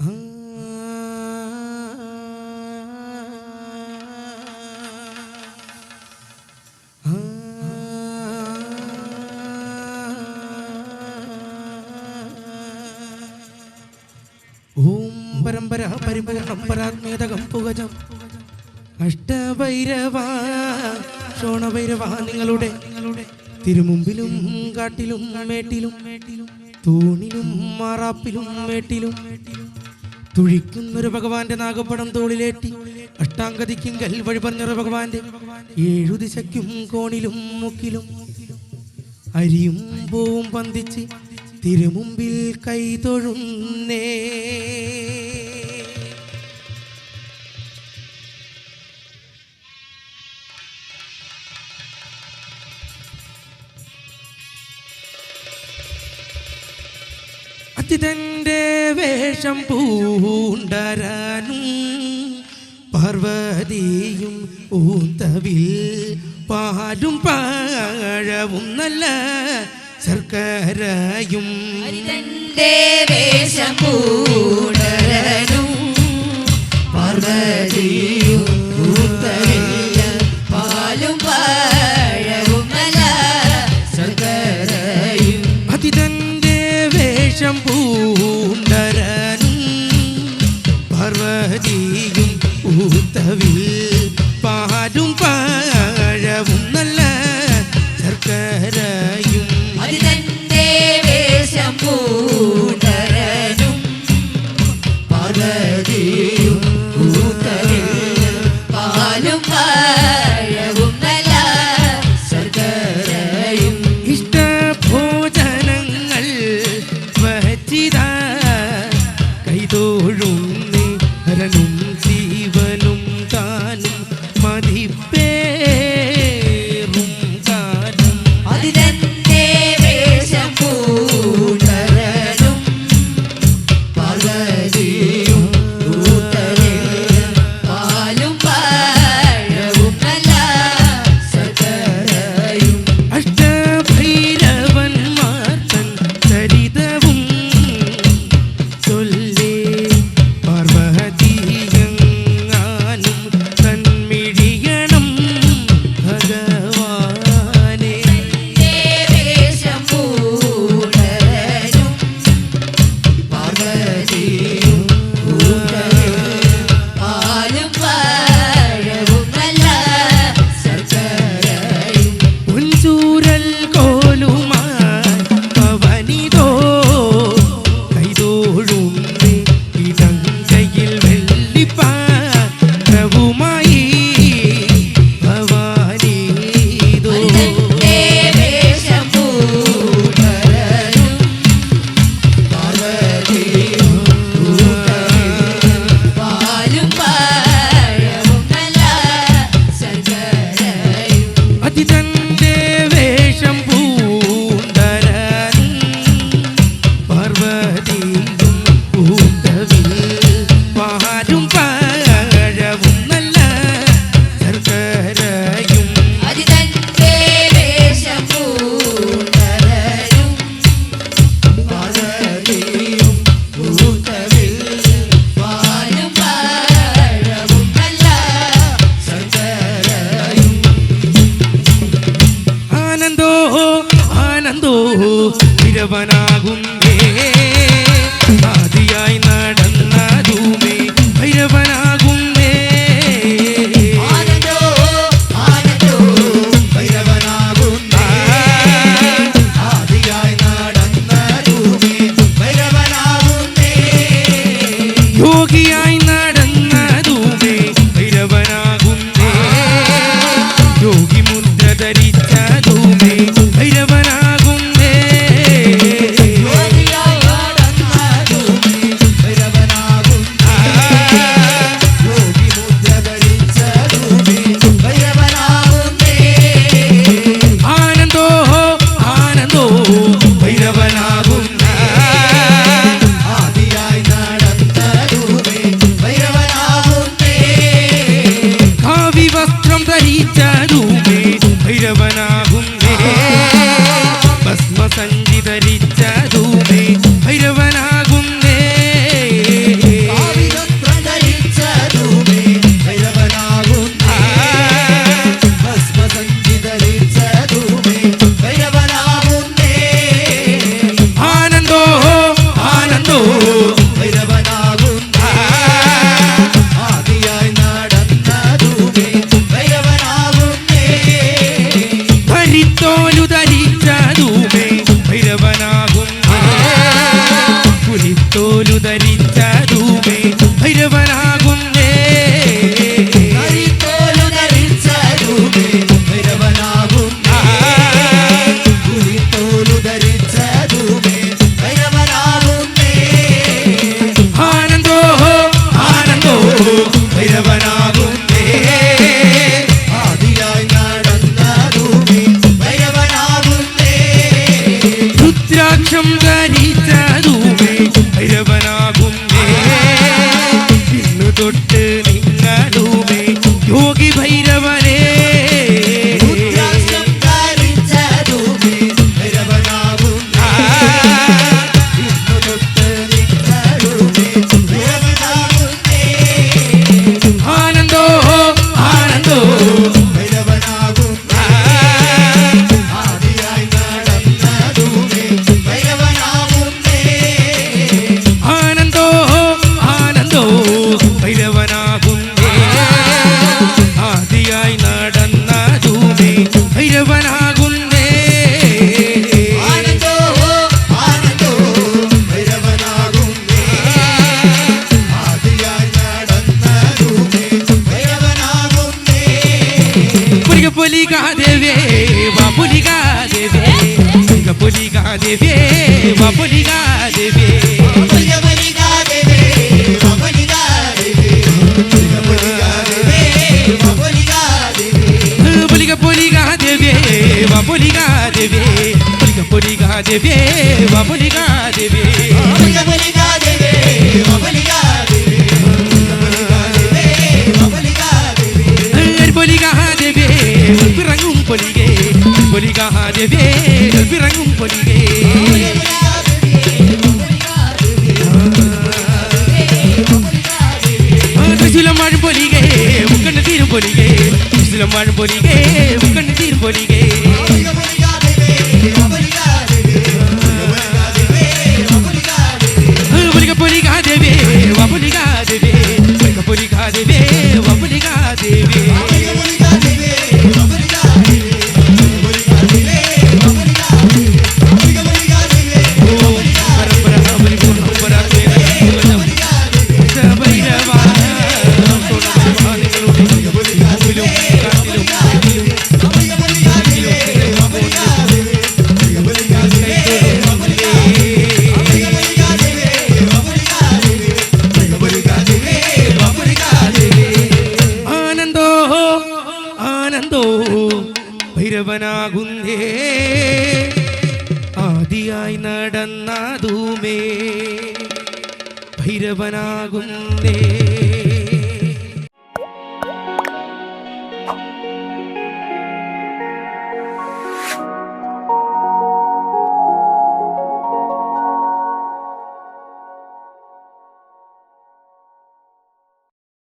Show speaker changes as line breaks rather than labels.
ഓം പരമ്പര നിങ്ങളുടെ തിരുമുമ്പിലും കാട്ടിലും മേട്ടിലും തൂണിലും മാറാപ്പിലും മേട്ടിലും തുഴിക്കുന്നൊരു ഭഗവാന്റെ നാഗപടം തോളിലേറ്റി അഷ്ടാംഗതിക്കും കൽവഴി പറഞ്ഞൊരു ഭഗവാന്റെ ഏഴു ദിശയ്ക്കും കോണിലും മുക്കിലും അരിയും പൂവും പന്തിച്ച് തിരുമുമ്പിൽ കൈതൊഴുന്നേ വേഷം പൂണ്ടരാനും പാർവതിയും ഊത്തവിൽ പാലും പാഴവും നല്ല ശർക്കരയും
വേഷം പൂണ്ടരനും പാർവതിയും
നിറഞ്ഞവനാകും தொட்டு పులిగాదేవే మా పులిగాదేవే ఇక పులిగాదేవే మా పులిగాదేవే పులిగ పులిగాదేవే మా పులిగాదేవే పులిగ పులిగాదేవే మా పులిగాదేవే வேல்